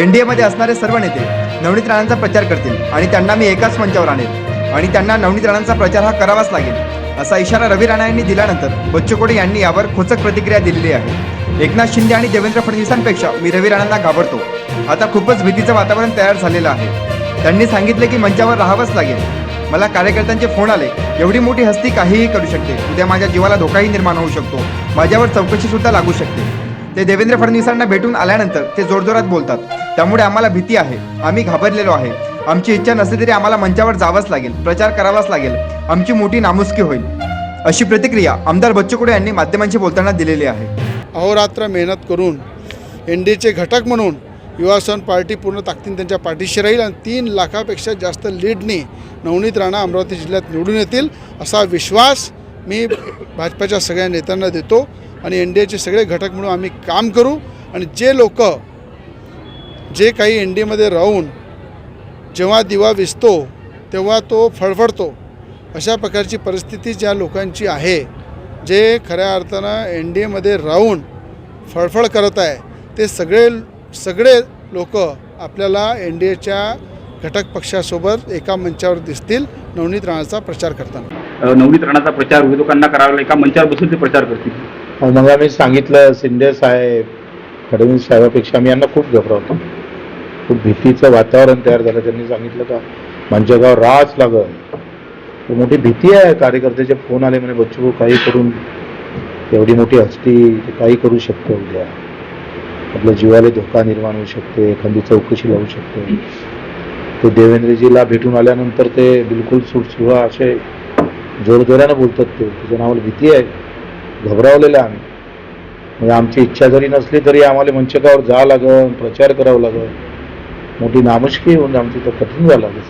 N D एमध्ये असणारे सर्व नेते नवनीत राणांचा प्रचार करतील आणि त्यांना मी एकाच मंचावर आणेल. आणि त्यांना नवनीत राणांचा प्रचार हा करावाच लागेल असा इशारा रवी राणा यांनी दिल्यानंतर बच्चू यांनी यावर खोचक प्रतिक्रिया दिलेली आहे. एकनाथ शिंदे आणि देवेंद्र फडणवीसांपेक्षा मी रवी राणांना घाबरतो. आता खूपच भीतीचं वातावरण तयार झालेलं आहे. त्यांनी सांगितले की मंचावर राहावंच लागेल. मला कार्यकर्त्यांचे फोन आले एवढी मोठी हस्ती काहीही करू शकते. उद्या माझ्या जीवाला धोकाही निर्माण होऊ शकतो. माझ्यावर चौकशी सुद्धा लागू शकते. ते देवेंद्र फडणवीसांना भेटून आल्यानंतर ते जोरजोरात बोलतात त्यामुळे आम्हाला भीती आहे. आम्ही घाबरलेलो आहे. आमची इच्छा नसली तरी आम्हाला मंचावर जावंच लागेल. प्रचार करावाच लागेल. आमची मोठी नामुष्की होईल. अशी प्रतिक्रिया आमदार बच्चू कुडे यांनी माध्यमांशी बोलताना दिलेली आहे. अहोरात्र मेहनत करून एन डी एचे घटक म्हणून युवासन पार्टी पूर्ण ताकदीने त्यांच्या पाठीशी राहील आणि तीन लाखापेक्षा जास्त लीडने नवनीत राणा अमरावती जिल्ह्यात निवडून येतील असा विश्वास मी भाजपाच्या सगळ्या नेत्यांना देतो. आणि एन डी एचे सगळे घटक म्हणून आम्ही काम करू आणि जे लोक जे काही एन डी एमध्ये राहून जेव्हा दिवा विजतो तेव्हा तो फळफळतो अशा प्रकारची परिस्थिती ज्या लोकांची आहे जे खऱ्या अर्थानं एन डी एमध्ये राहून फळफळ करत आहे ते सगळे सगळे लोक आपल्याला एन डी एच्या घटक पक्षासोबत एका मंचावर दिसतील नवनीत राणाचा प्रचार करताना. नवनीत राणाचा प्रचार विरोधकांना करावा एका मंचावर बसून ते प्रचार करतील. मग आम्ही सांगितलं शिंदे साहेब फडणवीस साहेबापेक्षा आम्ही यांना खूप घबरावतो खूप भीतीचं वातावरण तयार झालं त्यांनी सांगितलं का मंचगाव राच लागल मोठी भीती आहे कार्यकर्त्याचे फोन आले म्हणे बच्चू काही करून एवढी मोठी हस्ती काही करू शकतो उद्या. आपल्या जीवाला धोका निर्माण होऊ शकते एखादी चौकशी लावू शकते. ते देवेंद्रजीला भेटून आल्यानंतर ते बिलकुल सुटसुहा असे जोरजोरानं बोलतात ते. त्याच्या नावाला भीती आहे. घबरावलेलं आम्ही. म्हणजे आमची इच्छा जरी नसली तरी आम्हाला मंचकावर जावं लागेल प्रचार करावा लागेल मोठी नामुष्की होऊन आमची तर कठीण झालं लागेल.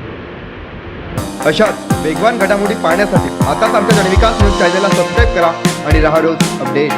अशाच वेगवान घडामोडी पाहण्यासाठी आताच आमच्या जनविकास न्यूज चॅनलला सबस्क्राईब करा आणि राहा रोज अपडेट